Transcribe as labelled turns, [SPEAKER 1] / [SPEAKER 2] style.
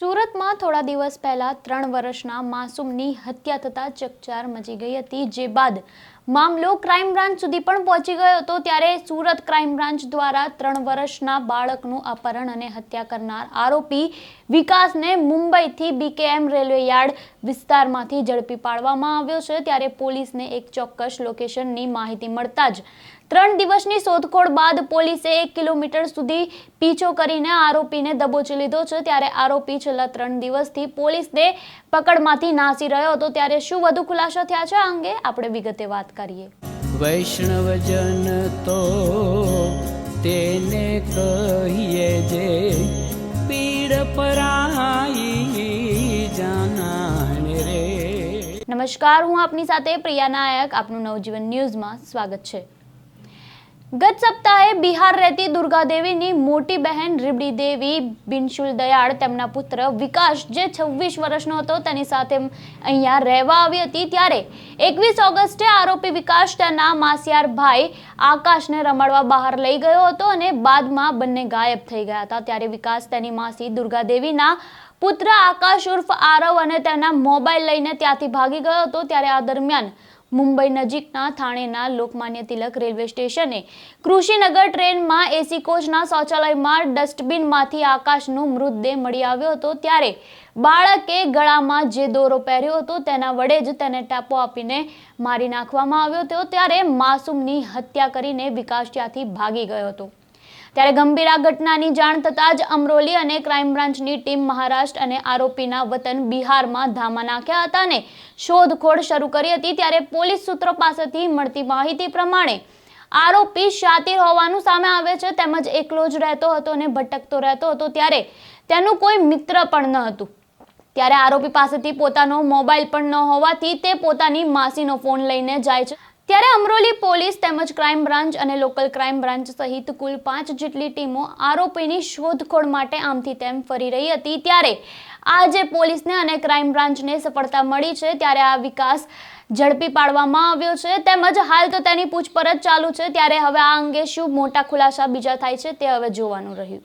[SPEAKER 1] સુરતમાં થોડા દિવસ પહેલા ત્રણ વર્ષના માસૂમની હત્યા થતાં ચકચાર મચી ગઈ હતી, જે બાદ મામલો ક્રાઇમ બ્રાન્ચ સુધી પણ પહોંચી ગયો હતો. ત્યારે સુરત ક્રાઇમ બ્રાન્ચ દ્વારા ત્રણ વર્ષના બાળકનું અપહરણ અને હત્યા કરનાર આરોપી વિકાસને મુંબઈથી બીકેએમ રેલવે યાર્ડ વિસ્તારમાંથી ઝડપી પાડવામાં આવ્યો છે. ત્યારે પોલીસને એક ચોક્કસ લોકેશનની માહિતી મળતા જ ત્રણ દિવસની શોધખોળ બાદ પોલીસે એક કિલોમીટર સુધી પીછો કરીને આરોપીને દબોચી લીધો છે. ત્યારે આરોપી છેલ્લા ત્રણ દિવસથી પોલીસને પકડમાંથી નાસી રહ્યો હતો. ત્યારે શું વધુ ખુલાસો થયા છે આ અંગે આપણે વિગતે વાત કરીએ.
[SPEAKER 2] વૈષ્ણવજન તો તેને કહીએ જે પીડ પરાઈ જાનાને રે.
[SPEAKER 1] નમસ્કાર હું આપની સાથે પ્રિયા નાયક. આપનું નવજીવન ન્યૂઝમાં સ્વાગત છે. ગત સપ્તાહે બિહાર રહેતી દુર્ગાદેવીની મોટી બહેન રીબડી દેવી બિનશુલ દયાળ તેમના પુત્ર વિકાસ, જે છવ્વીસ વર્ષનો હતો, તેની સાથે અહીંયા રહેવા આવી હતી ત્યારે એકવીસ ઓગસ્ટે આરોપી વિકાસ તેના માસિયાર ભાઈ આકાશને રમાડવા બહાર લઈ ગયો હતો અને બાદમાં બંને ગાયબ થઈ ગયા હતા. ત્યારે વિકાસ તેની માસી દુર્ગાદેવીના પુત્ર આકાશ ઉર્ફ આરવ અને તેના મોબાઈલ લઈને ત્યાંથી ભાગી ગયો હતો. ત્યારે આ દરમિયાન મુંબઈ નજીકના થાણેના લોકમાન્ય તિલક રેલવે સ્ટેશને કૃષિનગર ટ્રેનમાં એસી કોચના શૌચાલયમાં ડસ્ટબિનમાંથી આકાશનો મૃતદેહ મળી આવ્યો હતો ત્યારે બાળકે ગળામાં જે દોરો પહેર્યો હતો તેના વડે જ તેને ટાપો આપીને મારી નાખવામાં આવ્યો હતો ત્યારે માસૂમની હત્યા કરીને વિકાસ ત્યાંથી ભાગી ગયો હતો. ત્યારે ગંભીર આ ઘટનાની જાણ થતાં જ અમરોલી અને ક્રાઇમ બ્રાન્ચની ટીમ મહારાષ્ટ્ર અને આરોપીના વતન બિહારમાં ધામા નાખ્યા હતા અને શોધખોળ શરૂ કરી હતી ત્યારે પોલીસ સૂત્રો પાસેથી મળતી માહિતી પ્રમાણે આરોપી શાતિર હોવાનું સામે આવે છે, તેમજ એકલો જ રહેતો હતો અને ભટકતો રહેતો હતો ત્યારે તેનું કોઈ મિત્ર પણ ન હતું. ત્યારે આરોપી પાસેથી પોતાનો મોબાઈલ પણ ન હોવાથી તે પોતાની માસીનો ફોન લઈને જાય છે. ત્યારે અમરોલી પોલીસ તેમજ ક્રાઇમ બ્રાન્ચ અને લોકલ ક્રાઇમ બ્રાન્ચ સહિત કુલ પાંચ જેટલી ટીમો આરોપીની શોધખોળ માટે આમથી તેમ ફરી રહી હતી. ત્યારે આજે પોલીસને અને ક્રાઇમ બ્રાન્ચને સફળતા મળી છે. ત્યારે આ વિકાસ ઝડપી પાડવામાં આવ્યો છે. તેમજ હાલ તો તેની પૂછપરછ ચાલુ છે. ત્યારે હવે આ અંગે શું મોટા ખુલાસા બીજા થાય છે તે હવે જોવાનું રહ્યું.